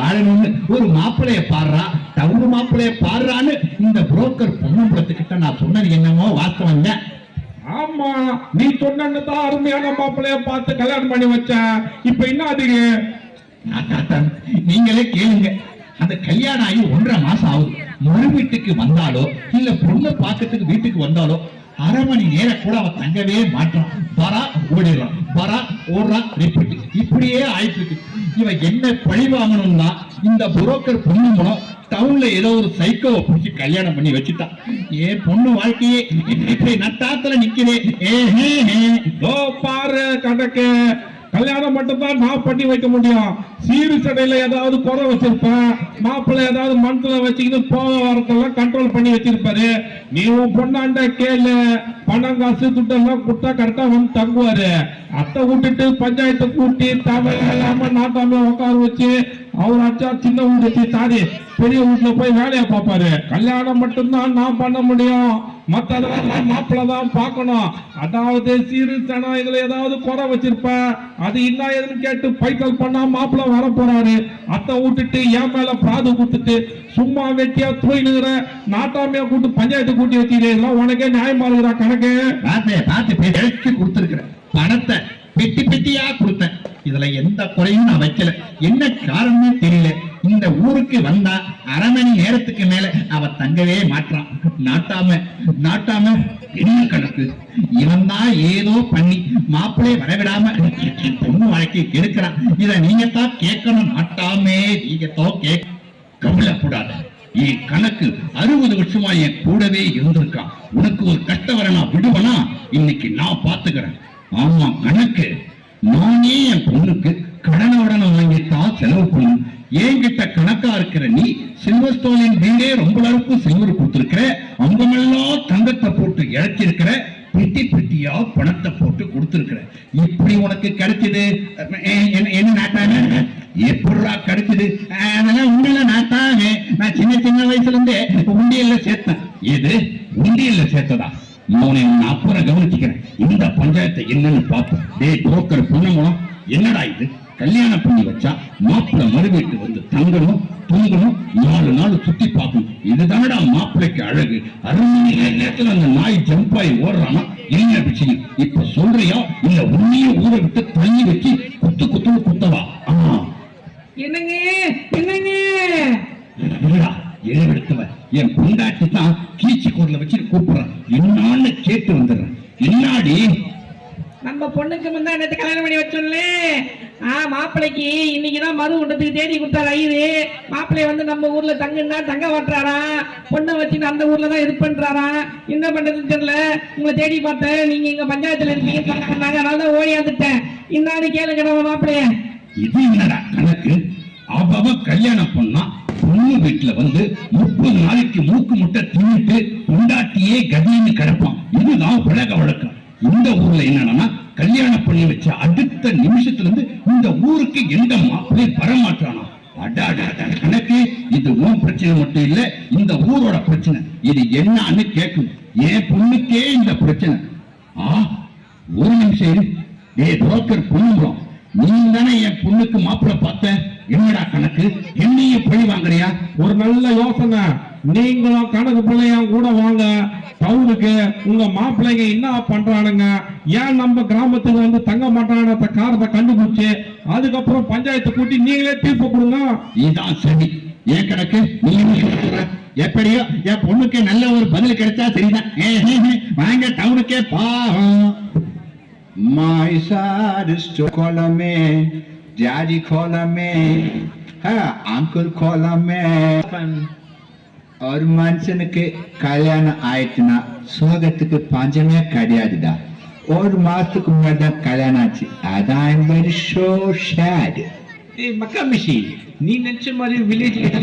வாழணும்னு ஒரு மாப்பிளைய பாடுறா தவறு மாப்பிளைய பாடுறான்னு இந்த புரோக்கர் பொன்னம்பலத்துக்கிட்ட நான் சொன்னது என்னமோ வாஸ்தவம் தான் ஆமா நீ சொன்னு அருமையான மாப்பிள்ளைய பார்த்து கல்யாணம் பண்ணி வச்ச. இப்ப என்ன அதுக்கு நீங்களே கேளுங்க. அந்த கல்யாணம் ஆகி ஒன்றரை மாசம் ஆகுது. மறு வீட்டுக்கு வந்தாலோ இல்ல பொண்ணு பார்க்கறதுக்கு வீட்டுக்கு வந்தாலோ அரை மணி நேரம் கூட அவ தங்கவே மாட்டான். வரா ஓடிடுறான் வரா ஓடுறான் ரிப்பீட் இப்படியே ஆயிட்டு இருக்கு. இவன் என்ன பழி வாங்கணும்னா இந்த புரோக்கர் பொண்ணு மூலம் டவுன்ல ஏதோ ஒரு சைக்கோவை பிடிச்சி கல்யாணம் பண்ணி வச்சுட்டான் ஏன் பொண்ணு வாழ்க்கையே இப்படி நட்டாத்துல நிக்கிறேன் ஏ பாரு கடக்க கல்யாணம் மட்டும் தான் நான் பண்ணி வைக்க முடியும். சீரு சடையில ஏதாவது குறை வச்சிருப்பேன் மாப்பிள்ளை ஏதாவது மனசுல வச்சுக்கிட்டு போக வரத்தெல்லாம் கண்ட்ரோல் பண்ணி வச்சிருப்பாரு. நீ உன் பொண்ணாண்ட கேளு. பணம் காசு துட்டெல்லாம் கொடுத்தா கரெக்டா வந்து தங்குவாரு. அத்தை விட்டுட்டு பஞ்சாயத்தை கூட்டி தமிழ் இல்லாம நாட்டாம உட்கார வச்சு அவர் அச்சா சின்ன வீடு வச்சு சாரி பெரிய வீட்டுல போய் வேலையை பார்ப்பாரு. கல்யாணம் மட்டும்தான் நான் பண்ண முடியும். மத்ததெல்லாம் மாப்பிள்ள தான் பார்க்கணும். அதாவது சீரு சனம் இதுல ஏதாவது குறை வச்சிருப்பேன் அது என்ன ஏதுன்னு கேட்டு பைக்கல் பண்ணா மாப்பிள்ள வர போறாரு அத்தை விட்டுட்டு என் மேல பிராது கொடுத்துட்டு சும்மா வெட்டியா தூயினுங்கிற நாட்டாமையா கூட்டு பஞ்சாயத்து கூட்டி வச்சுக்கிறேன் இதெல்லாம் உனக்கே நியாயமா இருக்கிறா கணக்கு. பார்த்து பார்த்து பேச்சு கொடுத்துருக்கிறேன். பணத்தை பெட்டி பெட்டியா கொடுத்தேன். இதுல எந்த குறையும் நான் வைக்கல. என்ன காரணமே தெரியல. இந்த ஊருக்கு வந்தா அரை மணி நேரத்துக்கு மேல அவன் தங்கவே மாட்டான். நாட்டாம நாட்டாம பெரிய கணக்கு இவன் தான் ஏதோ பண்ணி மாப்பிளை வரவிடாம பொண்ணு வாழ்க்கை கெடுக்கிறான். இத நீங்கத்தான் கேட்கணும். நாட்டாமே நீங்க கேட்க கவலைப்படாத. என் கணக்கு அறுபது வருஷமா என் கூடவே இருந்திருக்கான். உனக்கு ஒரு கஷ்டம் வர நான் விடுவனா? இன்னைக்கு நான் பாத்துக்கிறேன் ஆமா கணக்கு. நானே என் பொண்ணுக்கு கடன உடனே என்கிட்ட கணக்கா இருக்கிற நீ சில்வர் வீடே ரொம்ப அளவுக்கு சில்வர் கொடுத்திருக்கிற அங்கமெல்லாம் தங்கத்தை போட்டு இழைச்சிருக்கிற பெட்டி பெட்டியா பணத்தை போட்டு கொடுத்திருக்கிற. இப்படி உனக்கு கிடைச்சது என்ன- என்ன நாட்டான கிடைச்சது? அதெல்லாம் உண்டியில நாட்டாங்க நான் சின்ன சின்ன வயசுல இருந்தே உண்டியல்ல சேர்த்தேன். எது? உண்டியல்ல சேர்த்ததா? உன்னை நான் அப்புறம் கவனிச்சுக்கிறேன். இந்த பஞ்சாயத்தை என்னன்னு பார்ப்போம். டேய் புரோக்கர் பொண்ணு மூலம் என்னடா இது? கல்யாணம் பண்ணி வச்சா மாப்பிள்ளை மறுவீட்டு வந்து தங்கணும் தூங்கணும் நாலு நாள் சுத்தி பார்க்கணும். இதுதானடா மாப்பிள்ளைக்கு அழகு. அரை மணி நேரத்துல அந்த நாய் ஜம்ப் ஆகி ஓடுறானா? என்ன விஷயம் இப்ப சொல்றியா? இல்ல உன்னையே ஊரை விட்டு தள்ளி வச்சு குத்து குத்துன்னு குத்தவா? ஆமா என்னங்க? என்னங்க? இல்லடா எழுவெடுத்தவ என் பொண்டாட்டி தான் கீச்சு குரல வச்சு கூப்பிடுறான் என்னான்னு கேட்டு வந்துடுறேன் என்னாடி? நம்ம பொண்ணுக்கு முந்தா நேத்து கல்யாணம் பண்ணி வச்சோம்ல. ஆ மாப்பிள்ளைக்கு இன்னைக்குதான் மது தேடி கொடுத்தாரு ஐயரு. மாப்பிள்ளை வந்து நம்ம ஊர்ல தங்குன்னா தங்க மாட்டுறாரா பொண்ணை வச்சுன்னு அந்த ஊர்ல தான் பண்றாரா? என்ன பண்றதுன்னு தெரியல. உங்களை தேடி பார்த்தேன். நீங்க இங்க பஞ்சாயத்துல இருக்கீங்கன்னு சொன்ன- சொன்னாங்க அதனால தான் ஓடி வந்துட்டேன். மாப்பிளைய. மாப்பிள்ளைய இது என்னடா கணக்கு? அவ கல்யாணம் பண்ணா பொண்ணு வீட்டுல வந்து முப்பது நாளைக்கு மூக்கு முட்டை தின்னுட்டு பொண்டாட்டியே கதின்னு கிடப்பான். இதுதான் உலக வழக்கம். இந்த ஊர்ல என்னன்னா கல்யாணம் பண்ணி வச்ச அடுத்த நிமிஷத்துல இருந்து இந்த ஊருக்கு எந்த மாப்பிள்ளை வரமாட்டானா? அடாடா கணக்கு இது உன் பிரச்சனை மட்டும் இல்ல இந்த ஊரோட பிரச்சனை. இது என்னன்னு கேட்கும். என் பொண்ணுக்கே இந்த பிரச்சனை. ஆ ஒரு நிமிஷம் இரு. புரோக்கர் பொண்ணுங்கிறோம் நீ தானே என் பொண்ணுக்கு மாப்பிள்ளை பார்த்த என்னடா கணக்கு? என்னையே பழி வாங்குறியா? ஒரு நல்ல யோசனை. நீங்களும் கணக்கு பிள்ளையா கூட வாங்க. டவுனுக்கு உங்க மாப்பிள்ளைங்க என்ன பண்றானுங்க? ஏன் நம்ம கிராமத்துக்கு வந்து தங்க மாட்டான காரத்தை கண்டுபிடிச்சு அதுக்கப்புறம் பஞ்சாயத்து கூட்டி நீங்களே தீர்ப்பு கொடுங்க. இதான் சரி. ஏன் கணக்கு? நீ எப்படியோ என் பொண்ணுக்கு நல்ல ஒரு பதில் கிடைச்சா சரிதான். வாங்க டவுனுக்கே பாவம். My saddest column, daddy column, हाँ अंकल कॉलम में। और मंचन के कल्याण आयतना स्वागत के पांचमे कड़ियादा और मास्तक मर्द कल्याण आची आदा एम वेरी सो सैड ए मक्का मिशी नी नंच मारी विलेज